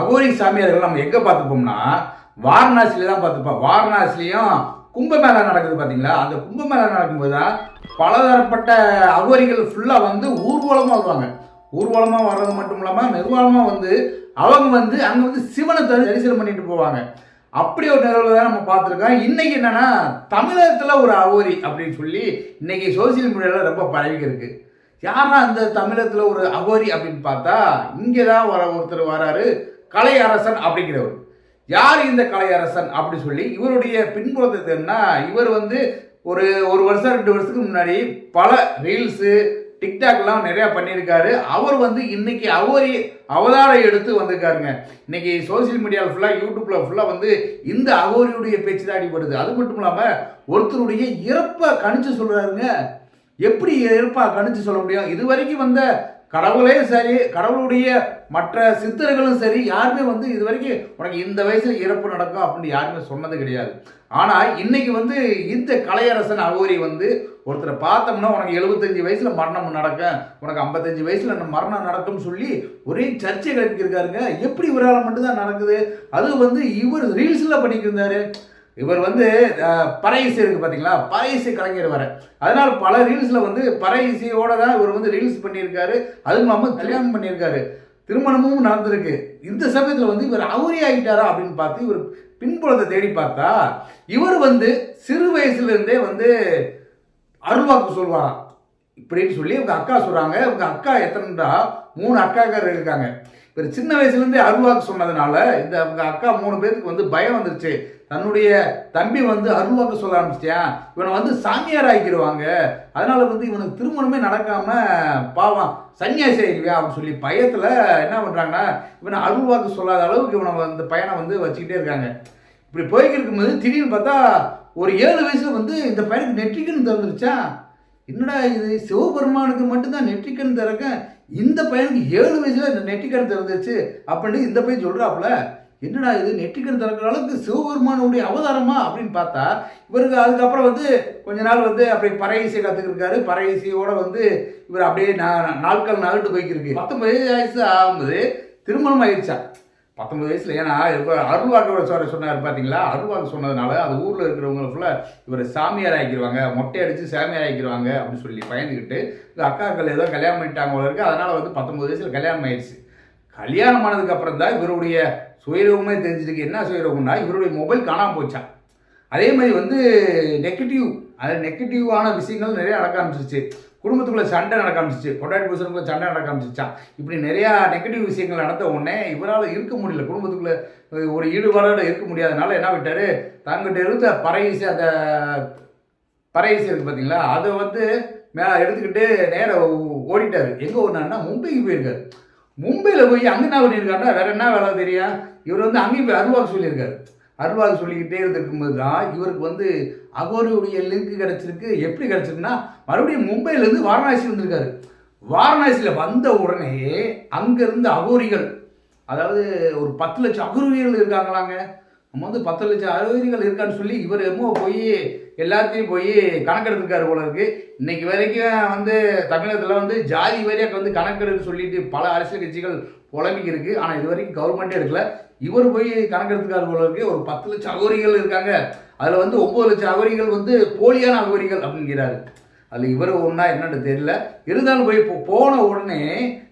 அகோரி சாமியார்கள் நம்ம எங்கே பார்த்துப்போம்னா வாரணாசியில தான் பார்த்துப்போம் வாரணாசிலையும் கும்பமேளா நடக்குது பார்த்தீங்களா அந்த கும்பமேளா நடக்கும்போது தான் பலதரப்பட்ட அகோரிகள் ஃபுல்லாக வந்து ஊர்வலமாக வருவாங்க. ஊர்வலமாக வர்றது மட்டும் இல்லாமல் நிர்வாகமாக வந்து அவங்க வந்து அங்கே வந்து சிவனை தரிசனம் பண்ணிட்டு போவாங்க. அப்படி ஒரு நிகழ்வு தான் நம்ம பார்த்துருக்கோம். இன்னைக்கு என்னன்னா தமிழகத்தில் ஒரு அகோரி அப்படின்னு சொல்லி இன்னைக்கு சோசியல் மீடியாவில் ரொம்ப பரவிக்கு இருக்கு யாரா அந்த தமிழகத்தில் ஒரு அகோரி அப்படின்னு பார்த்தா இங்கே தான் வர ஒருத்தர் வராரு. கலையரசன் அப்படிங்கிறவர். யார் இந்த கலையரசன் அப்படி சொல்லி இவருடைய பின்புலத்தை என்ன இவர் வந்து ஒரு ஒரு வருஷம் ரெண்டு வருஷத்துக்கு முன்னாடி பல ரீல்ஸு டிக்டாக்லாம் நிறையா பண்ணியிருக்காரு. அவர் வந்து இன்னைக்கு அவரி அவதாரம் எடுத்து வந்திருக்காருங்க. இன்னைக்கு சோஷியல் மீடியாவில் ஃபுல்லாக யூடியூப்பில் ஃபுல்லாக வந்து இந்த அகோரியுடைய பேச்சு தான் அடிபடுது. அது மட்டும் இல்லாமல் ஒருத்தருடைய இறப்பை கணிச்சு சொல்கிறாருங்க எப்படி இறப்பாக கணிச்சு சொல்ல முடியும்? இது வரைக்கும் வந்த கடவுளே சரி கடவுளுடைய மற்ற சித்தர்களும் சரி யாருமே வந்து இது வரைக்கும் உனக்கு இந்த வயசில் இறப்பு நடக்கும் அப்படின்னு யாருமே சொன்னது கிடையாது. ஆனால் இன்னைக்கு வந்து இந்த கலையரசன் அகோரி வந்து ஒருத்தரை பார்த்தோம்னா உனக்கு எழுபத்தஞ்சு வயசில் மரணம் நடக்கும் உனக்கு ஐம்பத்தஞ்சு வயசில் இந்த மரணம் நடக்கும்னு சொல்லி ஒரே சர்ச்சை கிளப்பியிருக்காருங்க எப்படி இவரால் மட்டும்தான் நடக்குது? அது வந்து இவர் ரீல்ஸில் பண்ணிக்கிருந்தாரு இவர் வந்து அஹ், இருக்குது இருக்கு பார்த்தீங்களா பறை கலைஞர் வர அதனால பல ரீல்ஸில் வந்து பறை தான் இவர் வந்து ரீல்ஸ் பண்ணியிருக்காரு. அதுவும் இல்லாமல் கல்யாணம் பண்ணியிருக்காரு. திருமணமும் நடந்திருக்கு. இந்த சமயத்தில் வந்து இவர் அவுரி ஆகிட்டாரா அப்படின்னு பார்த்து இவர் பின்புலத்தை தேடி பார்த்தா இவர் வந்து சிறு வயசுலேருந்தே வந்து அருள்வாக்கு சொல்வாராம். இப்படின்னு சொல்லி இவங்க அக்கா சொல்கிறாங்க இவங்க அக்கா எத்தனைடா மூணு அக்காக்காரர் இருக்காங்க. இவர் சின்ன வயசுலேருந்தே அருள்வாக்கு சொன்னதுனால இந்த அவங்க அக்கா மூணு பேருக்கு வந்து பயம் வந்துருச்சு. தன்னுடைய தம்பி வந்து அருள்வாக்கு சொல்ல ஆரம்பிச்சிட்டியான் இவனை வந்து சாமியார் ஆக்கிடுவாங்க அதனால வந்து இவனுக்கு திருமணமே நடக்காம பாவம் சன்னியாசி ஆகிடுவியா அப்படின்னு சொல்லி பயத்தில் என்ன பண்ணுறாங்கன்னா இவனை அருள்வாக்கு சொல்லாத அளவுக்கு இவனை வந்து பையனை வந்து வச்சுக்கிட்டே இருக்காங்க. இப்படி போய்கிட்டு இருக்கும்போது திடீர்னு பார்த்தா ஒரு ஏழு வயசுல வந்து இந்த பையனுக்கு நெற்றிக்கன் திறந்துருச்சா? என்னடா இது? சிவபெருமானுக்கு மட்டும்தான் நெற்றிக்கன் திறக்க இந்த பையனுக்கு ஏழு வயசுல இந்த நெற்றிக்கன் திறந்துச்சு அப்படின்னு இந்த பையன் சொல்றாப்புல என்னடா இது நெற்றிக்கன் திறக்கிற அளவுக்கு சிவபெருமானுடைய அவதாரமா? அப்படின்னு பார்த்தா இவருக்கு அதுக்கப்புறம் வந்து கொஞ்ச நாள் வந்து அப்படி பறை இசை கற்றுக்கிருக்காரு பறை இசையோட வந்து இவர் அப்படியே நாட்கள் நகட்டு போய்க்கிருக்கு. பத்தொன்பது வயசு ஆகும்போது திருமணம் ஆயிடுச்சா பத்தொன்பது வயசில் ஏன்னா இப்போ அருள்வாக்கோட சொல்ற சொன்னார் பார்த்தீங்களா அருள்வாக்கு சொன்னதுனால அது ஊரில் இருக்கிறவங்க ஃபுல்லாக இவர் சாமியார் ஆக்கிடுவாங்க மொட்டை அடித்து சாமியார் ஆக்கிடுவாங்க அப்படின்னு சொல்லி பயந்துக்கிட்டு இந்த அக்காக்கள் ஏதோ கல்யாணம் பண்ணிட்டாங்க போல இருக்குது அதனால் வந்து பத்தொன்பது வயசில் கல்யாணம் ஆயிடுச்சு. கல்யாணம் ஆனதுக்கு அப்புறம் தான் இவருடைய சுயரூபமே தெரிஞ்சிருக்கு. என்ன சுயரூபம்னா இவருடைய மொபைல் காணாமல் போச்சான் அதே மாதிரி வந்து நெகட்டிவ் அது நெகட்டிவான விஷயங்கள் நிறைய நடக்க ஆரம்பிச்சிருச்சு. குடும்பத்துக்குள்ள சண்டை நடக்க ஆரம்பிச்சிச்சு. பொண்டாட்டி புருஷனுக்குள்ள சண்டை நடக்க ஆரம்பிச்சிச்சான் இப்படி நிறையா நெகட்டிவ் விஷயங்கள் நடந்த உடனே இவரால் இருக்க முடியல. குடும்பத்துக்குள்ளே ஒரு ஈடுபாடோட இருக்க முடியாதனால என்ன விட்டாரு தங்கிட்ட இருந்த பறையிசை அந்த பறையிசை இருக்கு பார்த்தீங்களா அதை வந்து மேலே எடுத்துக்கிட்டு நேராக ஓடிட்டார். எங்கே ஓடினாருன்னா மும்பைக்கு போயிருக்காரு. மும்பையில் போய் அங்கே என்ன பண்ணியிருக்காருன்னா வேறு என்ன வேலை தெரியும் இவர் வந்து அங்கேயும் போய் அருள்வாக்கு சொல்லியிருக்காரு. அருள்வாக்கு சொல்லிக்கிட்டே இருந்திருக்கும்போது தான் இவருக்கு வந்து அகோரியுடைய லிங்க் கிடச்சிருக்கு. எப்படி கிடச்சிருக்குன்னா மறுபடியும் மும்பையிலேருந்து வாரணாசி வந்திருக்காரு. வாரணாசியில் வந்த உடனே அங்கேருந்து அகோரிகள் அதாவது ஒரு பத்து லட்சம் அகோரிகள் இருக்காங்களாங்க. நம்ம வந்து பத்து லட்சம் அகோரிகள் இருக்கான்னு சொல்லி இவர் என்னமோ போய் எல்லாத்தையும் போய் கணக்கெடுத்துருக்காரு போல இருக்கு. இன்னைக்கு வரைக்கும் வந்து தமிழகத்தில் வந்து ஜாதி வரியாக வந்து கணக்கெடுக்க சொல்லிட்டு பல அரசியல் கட்சிகள் புலம்பிக்கு இருக்குது ஆனால் இது வரைக்கும் கவர்மெண்ட்டே எடுக்கல. இவர் போய் கணக்கெடுத்துக்காரு போல இருக்கு. ஒரு பத்து லட்சம் அகோரிகள் இருக்காங்க. அதில் வந்து ஒம்பது லட்சம் அகோரிகள் வந்து போலியான அகோரிகள் அப்படிங்கிறாரு. அதில் இவர் ஒன்றா என்னன்னு தெரியல. இருந்தாலும் போய் இப்போ போன உடனே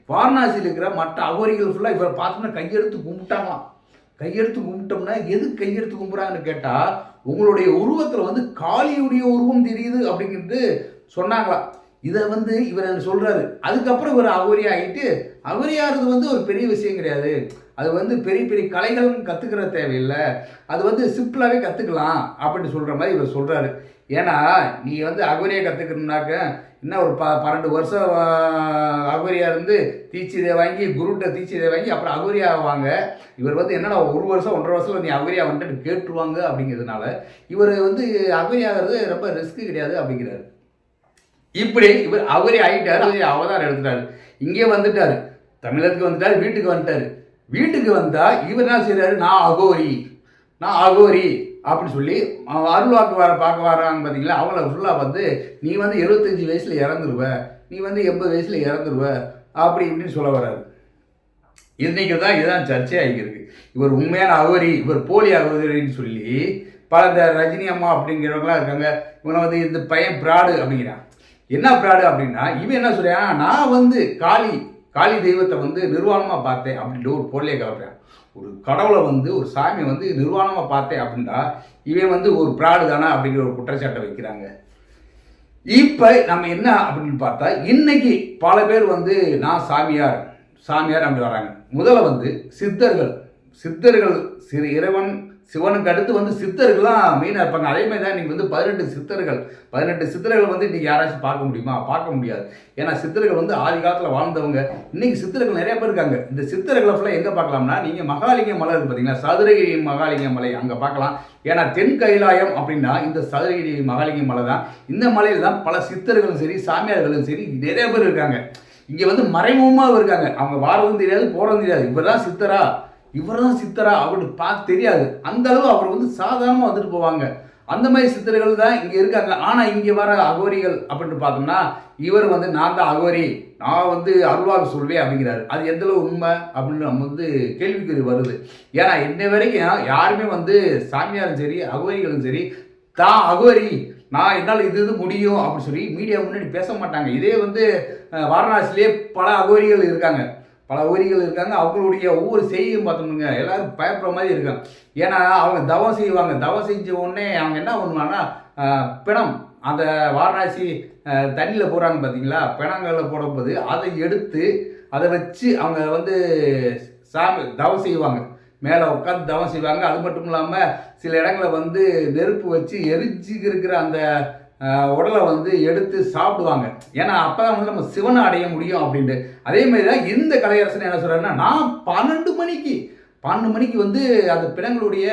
வாரணாசியில் இருக்கிற மற்ற அகோரிகள் ஃபுல்லாக இவரை பார்த்தோம்னா கையெடுத்து கும்பிட்டாங்களாம். கையெடுத்து கும்பிட்டோம்னா எது கையெடுத்து கும்பிட்றாங்கன்னு கேட்டால் உங்களுடைய உருவத்தில் வந்து காளியுடைய உருவம் தெரியுது அப்படிங்கிறது சொன்னாங்களாம். இதை வந்து இவர் சொல்கிறாரு அதுக்கப்புறம் இவர் அகோரி ஆகிட்டு அகோரியாகிறது வந்து ஒரு பெரிய விஷயம் கிடையாது. அது வந்து பெரிய பெரிய கலைகளும் கற்றுக்கிற தேவையில்லை. அது வந்து சிம்பிளாகவே கற்றுக்கலாம் அப்படின்னு சொல்கிற மாதிரி இவர் சொல்கிறாரு ஏன்னா நீ வந்து அகோரியை கற்றுக்கணுன்னாக்க என்ன ஒரு ப பன்னெண்டு வருஷம் ஆஹ், அகோரியா இருந்து தீட்சிதை வாங்கி குருட்ட தீட்சிதை வாங்கி அப்புறம் அகோரியா ஆவாங்க. இவர் வந்து என்னடா ஒரு வருஷம் ஒன்றரை வருஷம் நீ அகோரியா வந்துட்டு கேட்டுருவாங்க அப்படிங்கிறதுனால இவர் வந்து அகோரி ரொம்ப ரிஸ்க்கு கிடையாது அப்படிங்கிறாரு. இப்படி இவர் அவரே ஆகிட்டார் அவதாரம் எடுத்துட்டாரு. இங்கே வந்துட்டார். தமிழகத்துக்கு வந்துட்டார் வீட்டுக்கு வந்துட்டார். வீட்டுக்கு வந்தால் இவர் என்ன செய்கிறாரு நான் அகோரி. நான் அகோரி. அப்படின்னு சொல்லி அருள்வாக்கு வர பார்க்க வராங்க பார்த்தீங்களா? அவங்கள ஃபுல்லாக வந்து நீ வந்து எழுபத்தஞ்சி வயசில் இறந்துருவ. நீ வந்து எண்பது வயசில் இறந்துருவ. அப்படி இப்படின்னு சொல்ல வர்றாரு. இன்றைக்கு தான் இதுதான் சர்ச்சையாக இருக்கு இவர் உண்மையான அகோரி இவர் போலி அகோரின்னு சொல்லி பல இந்த ரஜினி அம்மா அப்படிங்கிறவங்களாம் இருக்காங்க. இவனை வந்து இந்த பையன் பிராடு அப்படிங்கிறான். என்ன பிராடு அப்படின்னா இவன் என்ன சொல்றான்? நான் வந்து காளி காளி தெய்வத்தை வந்து நிர்வாணமாக பார்த்தேன் அப்படின்ட்டு ஒரு பொருளையை கலப்புறேன் ஒரு கடவுளை வந்து ஒரு சாமியை வந்து நிர்வாணமாக பார்த்தேன் அப்படின்னா இவன் வந்து ஒரு பிராடு தானா அப்படிங்கிற ஒரு குற்றச்சாட்டை வைக்கிறாங்க. இப்போ நம்ம என்ன அப்படின்னு பார்த்தா இன்னைக்கு பல பேர் வந்து நான் சாமியார் சாமியார் அப்படி வராங்க. முதல்ல வந்து சித்தர்கள். சித்தர்கள் சிறு இறைவன் சிவனுக்கு அடுத்து வந்து சித்தர்கள்லாம் மெயினாக இருப்பாங்க. அதே மாதிரி தான் நீங்கள் வந்து பதினெட்டு சித்தர்கள். பதினெட்டு சித்தர்கள் வந்து இன்றைக்கி யாராச்சும் பார்க்க முடியுமா? பார்க்க முடியாது. ஏன்னா சித்தர்கள் வந்து ஆதி காலத்தில் வாழ்ந்தவங்க. இன்றைக்கி சித்தர்கள் நிறைய பேர் இருக்காங்க. இந்த சித்தர்களை ஃபுல்லாக எங்கே பார்க்கலாம்னா நீங்கள் மகாலிங்க மலை இருக்குது பார்த்தீங்களா சதுரகிரி மகாலிங்க மலை அங்கே பார்க்கலாம். ஏன்னா தென் கைலாயம் அப்படின்னா இந்த சதுரகிரி மகாலிங்க மலை தான். இந்த மலையில் தான் பல சித்தர்களும் சரி சாமியார்களும் சரி நிறைய பேர் இருக்காங்க. இங்கே வந்து மறைமுகமாக இருக்காங்க. அவங்க வாரதும் தெரியாது போகிறதும் தெரியாது. இவர் தான் சித்தரா? இவர் தான் சித்தரா அப்படின்னு பார்த்து தெரியாது. அந்த அளவு அவர் வந்து சாதாரணமாக வந்துட்டு போவாங்க. அந்த மாதிரி சித்தர்கள் தான் இங்கே இருக்காங்க. ஆனால் இங்கே வர அகோரிகள் அப்படின்னு பார்த்தோம்னா இவர் வந்து நான் தான் அகோரி. நான் வந்து அருள்வாக்கு சொல்வேன் அப்படிங்கிறாரு. அது எந்த அளவு உண்மை அப்படின்னு நம்ம வந்து கேள்விக்குறி வருது. ஏன்னா இன்ன வரைக்கும் யாருமே வந்து சாமியாரும் சரி அகோரிகளும் சரி தான் அகோரி. நான் என்னால் இது இது முடியும் அப்படின்னு சொல்லி மீடியா முன்னாடி பேச மாட்டாங்க. இதே வந்து அஹ், பல அகோரிகள் இருக்காங்க. பல உயிரிகள் இருக்காங்க. அவங்களுடைய ஒவ்வொரு செய்தியும் பார்த்தோம்னுங்க எல்லாரும் பயப்படுற மாதிரி இருக்காங்க. ஏன்னா அவங்க தவம் செய்வாங்க. தவம் செஞ்ச உடனே அவங்க என்ன பண்ணுவாங்கன்னா பிணம் அந்த வாரணாசி தண்ணியில் போடுறாங்க பார்த்தீங்களா? பிணங்களில் போடும்போது அதை எடுத்து அதை வச்சு அவங்க வந்து சாமி தவம் செய்வாங்க. மேலே உட்காந்து தவம் செய்வாங்க. அது மட்டும் இல்லாமல் சில இடங்களில் வந்து நெருப்பு வச்சு எரிஞ்சு இருக்கிற அந்த உடலை வந்து எடுத்து சாப்பிடுவாங்க. ஏன்னா அப்போ தான் வந்து நம்ம சிவனை அடைய முடியும் அப்படின்ட்டு. அதே மாதிரி தான் இந்த கலையரசன் என்ன சொல்கிறாருன்னா நான் பன்னெண்டு மணிக்கு பன்னெண்டு மணிக்கு வந்து அந்த பிணங்களுடைய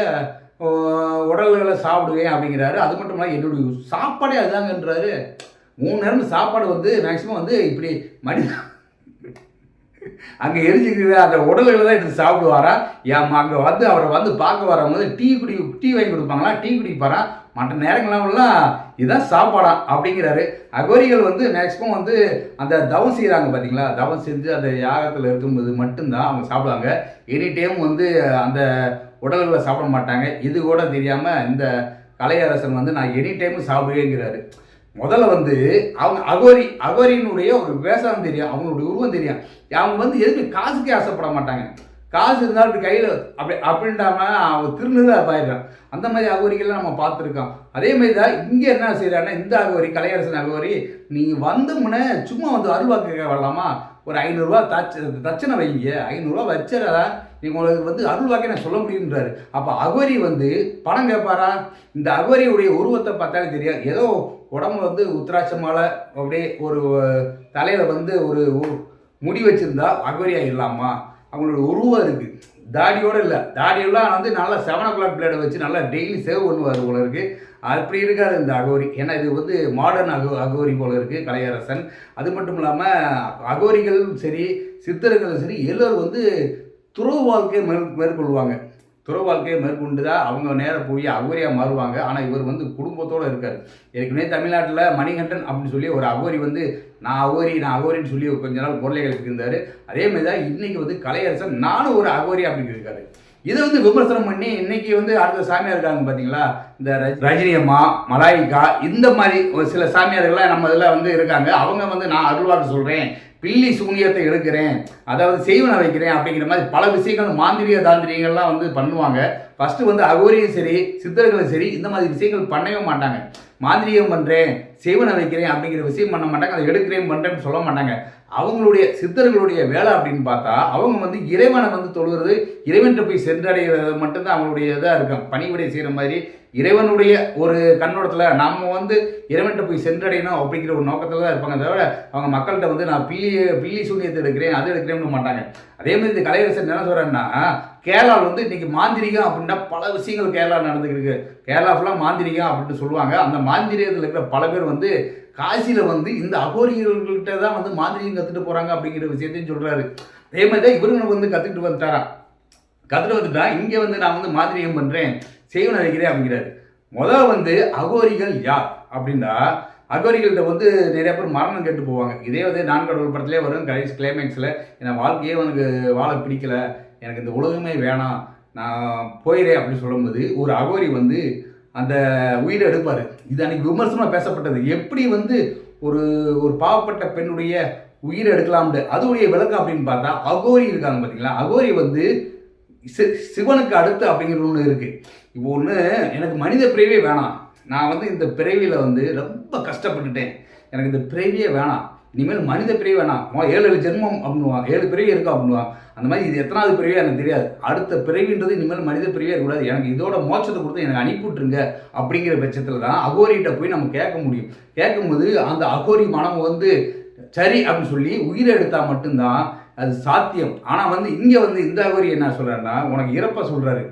உடல்களை சாப்பிடுவேன் அப்படிங்கிறாரு. அது மட்டும் இல்லாமல் என்னுடைய சாப்பாடே அதுதாங்கன்றாரு. மூணு நேரம் சாப்பாடு வந்து மேக்ஸிமம் வந்து இப்படி மனித அங்கே எரிஞ்சுக்கிற அந்த உடல்களை தான் எடுத்து சாப்பிடுவாரா? ஏன் அங்கே வந்து அவரை வந்து பார்க்க வரவங்க டீ குடி டீ வாங்கி கொடுப்பாங்களா? டீ குடிப்பாரா? மற்ற நேரங்கள்லாம் இதுதான் சாப்பாடா அப்படிங்கிறாரு. அகோரிகள் வந்து மேக்ஸிமம் வந்து அந்த தவம் செய்கிறாங்க பார்த்தீங்களா தவம் செஞ்சு அந்த யாகத்தில் இருக்கும்போது மட்டும்தான் அவங்க சாப்பிடுவாங்க. எனி டைம் வந்து அந்த உடல்களை சாப்பிட மாட்டாங்க. இது கூட தெரியாமல் இந்த கலையரசன் வந்து நான் எனி டைமும் சாப்பிடுவேங்கிறாரு. முதல்ல வந்து அவங்க அகோரி அகோரியினுடைய ஒரு வேஷம் தெரியும் அவங்களுடைய உருவம் தெரியும். அவங்க வந்து எதுக்கு காசுக்கே ஆசைப்பட மாட்டாங்க. காசு இருந்தால் அப்படி கையில் அப்படி அப்படின்டாம அவன் திருநூறு பாயிடுறான். அந்த மாதிரி அகோரிகள்லாம் நம்ம பார்த்துருக்கோம். அதே மாதிரி தான் இங்கே என்ன செய்கிறாங்கன்னா இந்த அகோரி கலையரசன் அகோரி நீங்கள் வந்தமுன்னே சும்மா வந்து அருள்வாக்கு வரலாமா? ஒரு ஐநூறுரூவா தச்ச தச்சனை வைங்க. ஐநூறுரூவா வச்சிடறா. நீங்கள் உங்களுக்கு வந்து அருள்வாக்கை நான் சொல்ல முடியுன்றாரு அப்போ அகோரி வந்து பணம் கேட்பாரா? இந்த அகோரியுடைய உருவத்தை பார்த்தாலே தெரியும். ஏதோ உடம்புல வந்து உத்திராட்ச மாலை அப்படியே ஒரு தலையில் வந்து ஒரு முடி வச்சுருந்தா அகோரியா இல்லாமா? அவங்களோட உருவம் இருக்குது தாடியோடு இல்லை. தாடியெல்லாம் வந்து நல்லா செவன் ஓ கிளாக் பிளேடை வச்சு நல்லா டெய்லி சேவ் பண்ணுவார் போல இருக்கு. அப்படி இருக்காரு இந்த அகோரி. ஏன்னா இது வந்து மாடர்ன் அகோ அகோரி போல இருக்குது கலையரசன். அது மட்டும் இல்லாமல் அகோரிகளும் சரி சித்தர்களும் சரி எல்லோரும் வந்து துறவு வாழ்க்கையை மேற் மேற்கொள்வாங்க. துறவு வாழ்க்கையை மேற்கொண்டு தான் அவங்க நேராக போய் அகோரியாக மாறுவாங்க. ஆனால் இவர் வந்து குடும்பத்தோடு இருக்கார். ஏற்கனவே தமிழ்நாட்டில் மணிகண்டன் அப்படின்னு சொல்லி ஒரு அகோரி வந்து நான் அகோரி நான் அகோரின்னு சொல்லி கொஞ்ச நாள் பொருளைகளுக்கு இருந்தார் அதே மாதிரி தான் இன்றைக்கி வந்து கலையரசன் நானும் ஒரு அகோரி அப்படின்னு இருக்காரு. இதை வந்து விமர்சனம் பண்ணி இன்னைக்கு வந்து அடுத்த சாமியார் இருக்காங்க பார்த்தீங்களா இந்த ரஜினி அம்மா மலாய்கா இந்த மாதிரி ஒரு சில சாமியார்கள்லாம் நம்ம இதில் வந்து இருக்காங்க. அவங்க வந்து நான் அருள்வாக்கு சொல்கிறேன் பில்லி சூனியத்தை எடுக்கிறேன். அதாவது செய்வனை வைக்கிறேன் அப்படிங்கிற மாதிரி பல விஷயங்கள் மாந்திரிய தாந்திரிகள்லாம் வந்து பண்ணுவாங்க. ஃபஸ்ட்டு வந்து அகோரியும் சரி சித்தர்களும் சரி இந்த மாதிரி விஷயங்கள் பண்ணவே மாட்டாங்க. மாந்திரியம் பண்ணுறேன் செய்வனை வைக்கிறேன் அப்படிங்கிற விஷயம் பண்ண மாட்டாங்க. அதை எடுக்கிறேன் பண்ணுறேன்னு சொல்ல மாட்டாங்க. அவங்களுடைய சித்தர்களுடைய வேலை அப்படின்னு பார்த்தா அவங்க வந்து இறைவனை வந்து தொழுகிறது இறைவன்கிட்ட போய் சென்றடைகிறது மட்டும்தான் அவங்களுடைய இதாக இருக்கும். பணிவிடை செய்கிற மாதிரி இறைவனுடைய ஒரு கண்ணோட்டத்தில் நம்ம வந்து இறைவன்கிட்ட போய் சென்றடையணும் அப்படிங்கிற ஒரு நோக்கத்தில் தான் இருப்பாங்க தவிர அவங்க மக்கள்கிட்ட வந்து நான் பில்லி பில்லி சூன்யத்தை எடுக்கிறேன் அது எடுக்கிறேன்னு மாட்டாங்க. அதே மாதிரி இந்த கலையரசன் என்ன சொல்கிறேன்னா கேரளாவில் வந்து இன்றைக்கி மாந்திரிகம் அப்படின்னா பல விஷயங்கள் கேரளா நடந்துருக்கு கேரளா ஃபுல்லாக மாந்திரிகம் அப்படின்னு சொல்லுவாங்க. அந்த மாந்திரியத்தில் இருக்கிற பல பேர் வந்து காசியில் வந்து இந்த அகோரியர்கள்கிட்ட தான் வந்து மாந்திரியம் கற்றுட்டு போகிறாங்க அப்படிங்கிற விஷயத்தையும் சொல்கிறாரு அதே மாதிரி தான் இவருங்க வந்து கற்றுக்கிட்டு வந்துட்டாராம். கற்றுட்டு வந்துட்டா இங்கே வந்து நான் வந்து மாந்திரியம் பண்ணுறேன் செய்வன் அழைக்கிறேன் அப்படிங்கிறாரு. முதல்ல வந்து அகோரிகள் யார் அப்படின்னா அகோரிகள்கிட்ட வந்து நிறைய பேர் மரணம் கேட்டு போவாங்க. இதே வந்து நான் கடவுள் படத்துலேயே வரும் கடைசி கிளைமேக்ஸில் என்னை வாழ்க்கையே எனக்கு வாழ பிடிக்கல எனக்கு இந்த உலகமே வேணாம் நான் போயிறேன் அப்படின்னு சொல்லும்போது ஒரு அகோரி வந்து அந்த உயிரை எடுப்பார். இது அன்னைக்கு விமர்சனமாக பேசப்பட்டது. எப்படி வந்து ஒரு ஒரு பாவப்பட்ட பெண்ணுடைய உயிரை எடுக்கலாம்னு அதுடைய விளக்கம் அப்படின்னு பார்த்தா அகோரி இருக்காங்க பார்த்தீங்களா? அகோரி வந்து சி- சிவனுக்கு அடுத்து அப்படிங்கிற ஒன்று இருக்குது இப்போ ஒன்று எனக்கு மனித பிறவியே வேணாம். நான் வந்து இந்த பிறவியில் வந்து ரொம்ப கஷ்டப்பட்டுட்டேன். எனக்கு இந்த பிறவியே வேணாம். இனிமேல் மனித பிரிவு வேணாம். ஏழு ஏழு ஜென்மம் அப்படின்னுவாங்க ஏழு பிரிவு இருக்கா அப்படின்னுவாங்க அந்த மாதிரி இது எத்தனாவது பிறவியா எனக்கு தெரியாது. அடுத்த பிறவின்றது இனிமேல் மனித பிறவியே இருக்கக்கூடாது. எனக்கு இதோட மோட்சத்தை கொடுத்து எனக்கு அனுப்பிவிட்டுருங்க அப்படிங்கிற பட்சத்தில் தான் அகோரிகிட்ட போய் நம்ம கேட்க முடியும். கேட்கும்போது அந்த அகோரி மனம் வந்து சரி அப்படின்னு சொல்லி உயிரை எடுத்தால் மட்டும்தான் அது சாத்தியம். ஆனால் வந்து இங்கே வந்து இந்த அகோரி என்ன சொல்கிறாருன்னா உனக்கு இறப்ப சொல்கிறாரு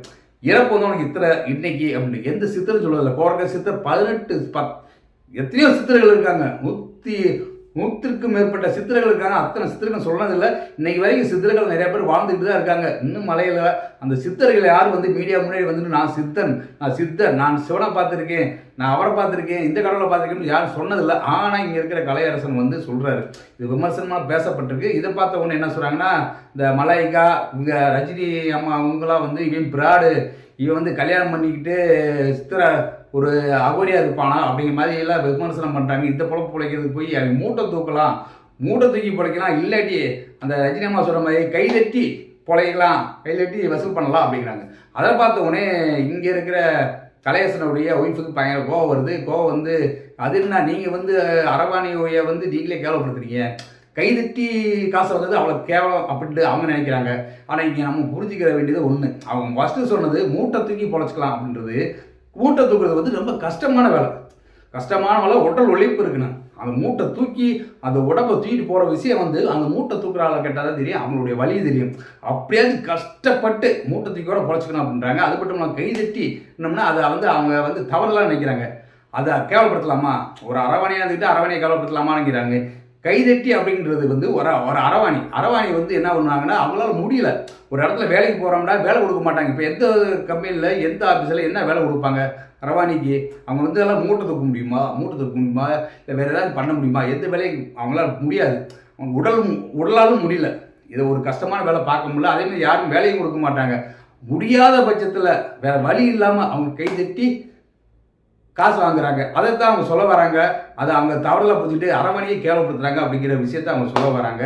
இறப்பு வந்து உனக்கு இத்தனை இன்னைக்கு அப்படின்னு. எந்த சித்தரும் சொல்லதில்ல போகிற சித்தர் பதினெட்டு பத் எத்தனையோ சித்தர்கள் இருக்காங்க. நூற்றி நூற்றுக்கும் மேற்பட்ட சித்திரங்கள் இருக்காங்க அத்தனை சித்திரங்கள் சொன்னதில்லை இன்னைக்கு வரைக்கும் சித்தர்கள் நிறைய பேர் வாழ்ந்துட்டு தான் இருக்காங்க. இன்னும் மலையில அந்த சித்தர்கள் யார் வந்து மீடியா முன்னாடி வந்துட்டு நான் சித்தன் நான் சித்தன் நான் சிவனை பார்த்துருக்கேன் நான் அவரை பார்த்துருக்கேன் இந்த கடவுளை பார்த்துருக்கேன்னு யாரும் சொன்னதில்லை. ஆனால் இங்கே இருக்கிற கலையரசன் வந்து சொல்கிறாரு இது விமர்சனமாக பேசப்பட்டிருக்கு. இதை பார்த்த உடனே என்ன சொல்கிறாங்கன்னா இந்த மலாய்க்கா இங்கே ரஜினி அம்மா அவங்களாம் வந்து இவன் பிராடு. இவன் வந்து கல்யாணம் பண்ணிக்கிட்டு சித்திர ஒரு அகோரியா இருப்பானா அப்படிங்கிற மாதிரி எல்லாம் விமர்சனம் பண்ணுறாங்க இந்த பொழப்பு பிழைக்கிறதுக்கு போய் அவன் மூட்டை தூக்கலாம். மூட்டை தூக்கி பிழைக்கலாம். இல்லாட்டி அந்த ரஜினிமா அம்மா சொல்கிற மாதிரி கைதட்டி பொழைக்கலாம். கைதட்டி வசூல் பண்ணலாம் அப்படிங்கிறாங்க. அதை பார்த்த உடனே இங்கே இருக்கிற கலையசனுடைய ஒய்ஃபுக்கு பயங்கர கோவம் வருது. கோவம் வந்து அது என்ன? நீங்கள் வந்து அரவாணியோய வந்து நீங்களே கேவலப்படுத்துறீங்க. கைதட்டி காசு வந்தது அவ்வளோ கேவலம் அப்படின்ட்டு அவங்க நினைக்கிறாங்க. ஆனால் இங்கே நம்ம புரிஞ்சுக்கிற வேண்டியது ஒன்று அவங்க ஃபஸ்ட்டு சொன்னது மூட்டை தூக்கி பொழைச்சிக்கலாம் அப்படின்றது. மூட்டை தூக்குறது வந்து ரொம்ப கஷ்டமான வேலை. கஷ்டமான வேலை உடல் உழைப்பு இருக்குண்ணா அந்த மூட்டை தூக்கி அந்த உடம்பை தூக்கிட்டு போகிற விஷயம் வந்து அந்த மூட்டை தூக்குற ஆளை கேட்டால் தான் தெரியும் அவங்களுடைய வழி தெரியும். அப்படியாச்சும் கஷ்டப்பட்டு மூட்டை தூக்கியோட பொழைச்சிக்கணும் அப்படின்றாங்க. அது மட்டும் இல்லாமல் கைதட்டி என்னம்னா அதை வந்து அவங்க வந்து தவறுலாம் நினைக்கிறாங்க. அதை கேவலப்படுத்தலாமா? ஒரு அரவணையாக இருந்துக்கிட்டு அரவணையை கேவலப்படுத்தலாமான்னுங்கிறாங்க கைதட்டி அப்படின்றது வந்து ஒரு ஒரு அரவாணி. அரவாணி வந்து என்ன பண்ணுவாங்கன்னா அவங்களால முடியல. ஒரு இடத்துல வேலைக்கு போகிறோம்னா வேலை கொடுக்க மாட்டாங்க. இப்போ எந்த கம்பெனியில் எந்த ஆஃபீஸில் என்ன வேலை கொடுப்பாங்க? அரவாணிக்கு. அவங்க வந்து எல்லாம் மூட்டை தூக்க முடியுமா? மூட்டை தூக்க முடியுமா? இல்லை வேறு ஏதாவது பண்ண முடியுமா? எந்த வேலையும் அவங்களால முடியாது. அவங்க உடல் உடலாலும் முடியல. இதை ஒரு கஷ்டமான வேலை பார்க்க முடியல. அதே மாதிரி யாரும் வேலையும் கொடுக்க மாட்டாங்க. முடியாத பட்சத்தில் வேற வழி இல்லாமல் அவங்க கைதட்டி காசு வாங்குறாங்க. அதை தான் அவங்க சொல்ல வராங்க. அதை அவங்க தவறில் புரிஞ்சுட்டு அரவணையை கேவலப்படுத்துறாங்க அப்படிங்கிற விஷயத்தை அவங்க சொல்ல வராங்க.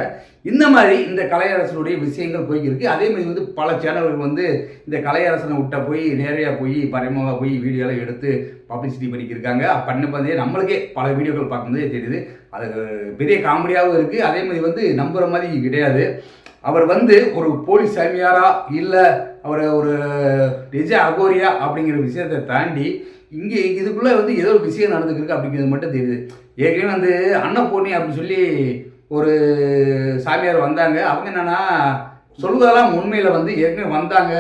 இந்த மாதிரி இந்த கலையரசனுடைய விஷயங்கள் போய்க்கிருக்கு. அதே மாதிரி வந்து பல சேனல்கள் வந்து இந்த கலையரசனை விட்ட போய் நேரடியாக போய் பரமாக போய் வீடியோலாம் எடுத்து பப்ளிசிட்டி பண்ணிக்கிருக்காங்க. பண்ண பார்த்தே நம்மளுக்கே பல வீடியோக்கள் பார்க்கும்போதே தெரியுது. அது பெரிய காமெடியாகவும் இருக்குது அதே மாதிரி வந்து நம்புகிற மாதிரி கிடையாது. அவர் வந்து ஒரு போலீஸ் சாமியாரா இல்லை அவர் ஒரு நிஜ அகோரியா அப்படிங்கிற விஷயத்தை தாண்டி இங்கே இதுக்குள்ளே வந்து ஏதோ ஒரு விஷயம் நடந்துக்கிருக்கு அப்படிங்கிறது மட்டும் தெரியுது. ஏற்கனவே வந்து அன்னபூர்ணி அப்படின்னு சொல்லி ஒரு சாமியார் வந்தாங்க. அவங்க என்னன்னா சொல்வதெல்லாம் உண்மையில் வந்து ஏற்கனவே வந்தாங்க.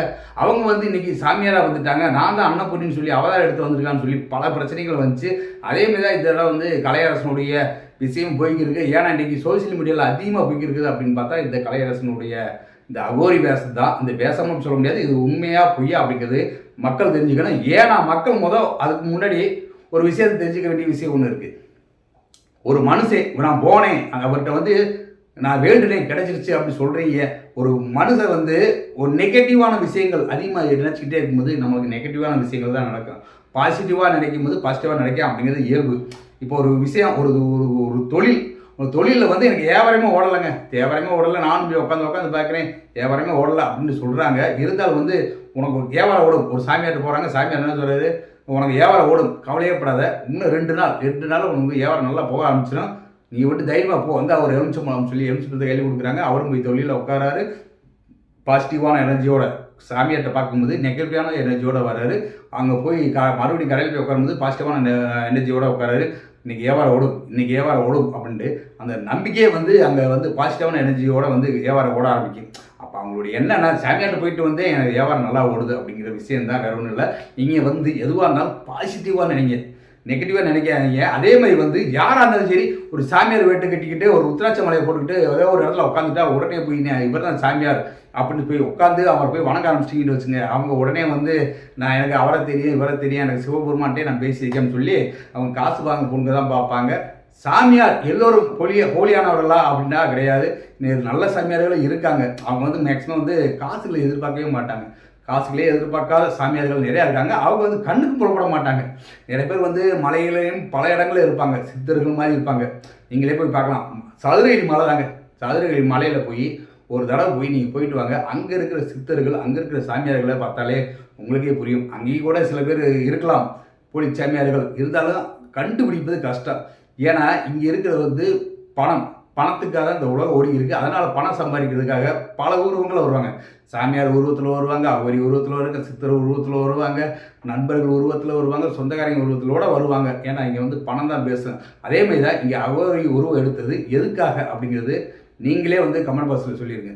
அவங்க வந்து இன்னைக்கு சாமியாராக வந்துட்டாங்க. நான் தான் அன்னபூர்ணின்னு சொல்லி அவதாரம் எடுத்து வந்திருக்கான்னு சொல்லி பல பிரச்சனைகள் வந்துச்சு. அதே மாதிரி தான் இதெல்லாம் வந்து கலையரசனுடைய விஷயம் போய்க்கிருக்கு. ஏன்னா இன்னைக்கு சோசியல் மீடியாவில் அதிகமாக போய்க்கிருக்குது அப்படின்னு பார்த்தா இந்த கலையரசனுடைய இந்த அகோரி வேஷம் தான் இந்த வேஷம்னு சொல்ல முடியாது. இது உண்மையா பொய்யா அப்படிங்கிறது மக்கள் தெரிஞ்சுக்கணும். ஏன்னா மக்கள் முத அதுக்கு முன்னாடி ஒரு விஷயத்தை தெரிஞ்சுக்க வேண்டிய விஷயம் ஒன்று இருக்குது ஒரு மனுஷன் நான் போனேன். அவர்கிட்ட வந்து நான் வேண்டுனேன் கிடைச்சிருச்சு அப்படி சொல்றீங்க. ஒரு மனுஷன் வந்து ஒரு நெகட்டிவான விஷயங்கள் அதிகமாக நினச்சிக்கிட்டே இருக்கும்போது நமக்கு நெகட்டிவான விஷயங்கள் தான் நடக்கும். பாசிட்டிவாக நினைக்கும் போது பாசிட்டிவாக நினைக்கும் அப்படிங்கிறது இயல்பு. இப்போ ஒரு விஷயம் ஒரு ஒரு ஒரு தொழில் உங்கள் தொழிலில் வந்து எனக்கு வியாபாரமே ஓடலைங்க. வியாபாரமே ஓடலை நானும் போய் உட்காந்து உட்காந்து பார்க்குறேன். வியாபாரமே ஓடலை அப்படின்னு சொல்கிறாங்க இருந்தாலும் வந்து உனக்கு ஒரு வியாபாரம் ஓடும். ஒரு சாமியார்ட்ட போகிறாங்க சாமியார் என்ன சொல்கிறாரு உனக்கு வியாபாரம் ஓடும். கவலையே படாத. இன்னும் ரெண்டு நாள் ரெண்டு நாள் உனக்கு வியாபாரம் நல்லா போக ஆரம்பிச்சிடும். நீ விட்டு தைரியமாக போ. வந்து அவர் எலுமிச்சம்பழம் சொல்லி எலுமிச்சம்பழத்தை கையில் கொடுக்குறாங்க. அவரும் போய் தொழிலில் உட்காராரு. பாசிட்டிவான எனர்ஜியோட சாமியார்கிட்ட பார்க்கும்போது நெகட்டிவான எனர்ஜியோட வர்றாரு. அங்கே போய் க மறுபடியும் கடையில் போய் உட்காரும்போது பாசிட்டிவான எனர்ஜியோட உட்காராரு. இன்னைக்கு வியாபாரம் ஓடும். இன்னைக்கு வியாபாரம் ஓடும் அப்படின்ட்டு அந்த நம்பிக்கையே வந்து அங்கே வந்து பாசிட்டிவான எனர்ஜியோட வந்து வியாபாரம் ஓட ஆரம்பிக்கும். அப்போ அவங்களுடைய என்னன்னா சாமியார்ட்ட போயிட்டு வந்து எனக்கு வியாபாரம் நல்லா ஓடுது அப்படிங்கிற விஷயம் தான் வேற ஒன்றும் இல்லை. நீங்கள் வந்து எதுவாக இருந்தாலும் பாசிட்டிவாக நினைங்க. நெகட்டிவாக நினைக்காதீங்க. அதே மாதிரி வந்து யாராக இருந்தாலும் சரி ஒரு சாமியார் வேட்டு கட்டிக்கிட்டு ஒரு உத்திராட்ச மலையை போட்டுக்கிட்டு ஏதோ ஒரு இடத்துல உட்காந்துட்டா உடனே போய் இவர் தான் சாமியார் அப்படின்னு போய் உட்காந்து அவர் போய் வணக்க ஆரம்பிச்சிங்கன்னு வச்சுங்க. அவங்க உடனே வந்து நான் எனக்கு அவரை தெரியும் இவரை தெரியும் எனக்கு சிவபெருமான்ட்டே நான் பேசியிருக்கேன்னு சொல்லி அவங்க காசு வாங்க பொண்ணு தான் பார்ப்பாங்க. சாமியார் எல்லோரும் போலிய போலியானவர்களா அப்படின்னா கிடையாது. நல்ல சாமியார்களும் இருக்காங்க. அவங்க வந்து மேக்ஸிமம் வந்து காசுகளை எதிர்பார்க்கவே மாட்டாங்க. காசுகளே எதிர்பார்க்காத சாமியார்கள் நிறையா இருக்காங்க. அவங்க வந்து கண்ணுக்கு புறப்பட மாட்டாங்க. நிறைய பேர் வந்து மலையிலையும் பல இடங்களில் இருப்பாங்க. சித்தர்கள் மாதிரி இருப்பாங்க. நீங்களே போய் பார்க்கலாம். சதுரகிரி மலை தாங்க. சதுரகிரி மலையில் போய் ஒரு தடவை போய் நீங்கள் போயிட்டு வாங்க. அங்கே இருக்கிற சித்தர்கள் அங்கே இருக்கிற சாமியார்களை பார்த்தாலே உங்களுக்கே புரியும். அங்கேயும் கூட சில பேர் இருக்கலாம். போலி சாமியார்கள் இருந்தாலும் கண்டுபிடிப்பது கஷ்டம். ஏன்னா இங்கே இருக்கிறது வந்து பணம். பணத்துக்காக இந்த உலகம் ஓடி இருக்கு அதனால பணம் சம்பாதிக்கிறதுக்காக பல உருவங்களும் வருவாங்க. சாமியார் உருவத்தில் வருவாங்க அவரி உருவத்தில் வருவாங்க சித்தர் உருவத்தில் வருவாங்க நண்பர்கள் உருவத்தில் வருவாங்க சொந்தக்காரங்க உருவத்திலோட வருவாங்க. ஏன்னா இங்கே வந்து பணம் தான் பேசும் அதே மாதிரி தான் இங்கே அவரி உருவம் எடுத்தது எதுக்காக அப்படிங்கிறது நீங்களே வந்து கமெண்ட் பாக்ஸில் சொல்லிடுங்க